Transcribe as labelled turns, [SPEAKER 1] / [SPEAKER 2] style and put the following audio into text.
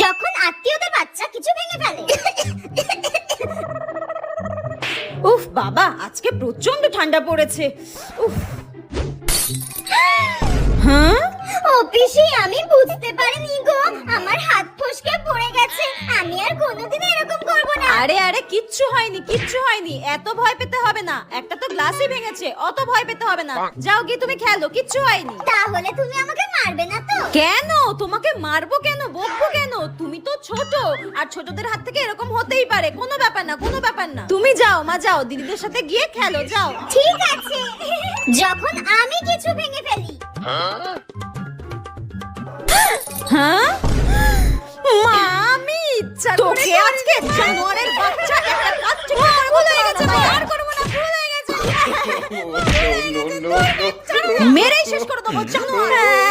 [SPEAKER 1] যখন আত্মীয়দের বাচ্চা কিছু ভেঙে ফেলে।
[SPEAKER 2] উফ বাবা আজকে প্রচণ্ড ঠান্ডা পড়েছে। উফ। হ্যাঁ?
[SPEAKER 1] ও পিসি আমি বুঝতে পারিনি গো আমার হাত ফসকে পড়ে গেছে আমি আর কোনোদিন এরকম করব না।
[SPEAKER 2] আরে আরে কিচ্ছু হয়নি কিচ্ছু হয়নি এত ভয় পেতে হবে না। একটা তো গ্লাসই ভেঙেছে অত ভয় পেতে হবে না। যাও গিয়ে তুমি খেলো কিচ্ছু হয়নি।
[SPEAKER 1] তাহলে তুমি আমাকে মারবে না তো?
[SPEAKER 2] কেন? তোমাকে মারবো কেন? বকবো কেন? তুমি তো ছোট আর ছোটদের হাত থেকে এরকম হতেই পারে। কোনো ব্যাপার না কোনো ব্যাপার না। তুমি যাও মা যাও দিদিদের সাথে গিয়ে খেলো যাও।
[SPEAKER 1] ঠিক আছে। যখন আমি কিছু ভেঙে ফেলি।
[SPEAKER 2] হ্যাঁ? মা আমি ইচ্ছা তোকে আজকে জানোয়ারের বাচ্চা একটা কাজ ঠিক করে হয়ে গেছে আর করব না ভুল হয়ে গেছে। মেরেই শেষ করে দেবো জানোয়ার। হ্যাঁ।